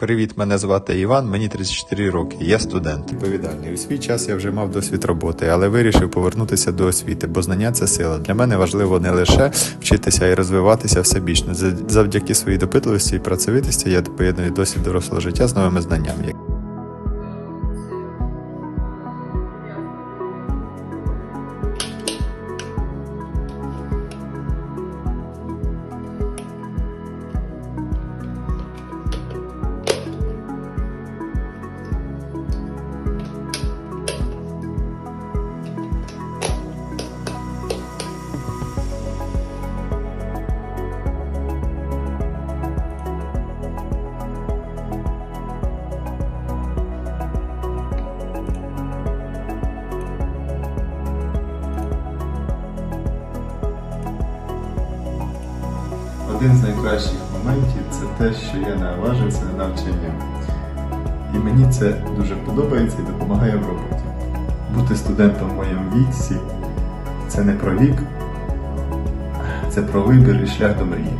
Привіт, мене звати Іван, мені 34 роки. Я студент. Відповідальний. У свій час я вже мав досвід роботи, але вирішив повернутися до освіти, бо знання це сила. Для мене важливо не лише вчитися і розвиватися всебічно. За- Завдяки своїй допитливості і працевитості я поєдную досвід дорослого життя з новими знаннями. Один з найкращих моментів це те, що я наважився на навчання. І мені це дуже подобається і допомагає в роботі. Бути студентом в моєму віці це не про вік, це про вибір і шлях до мрії.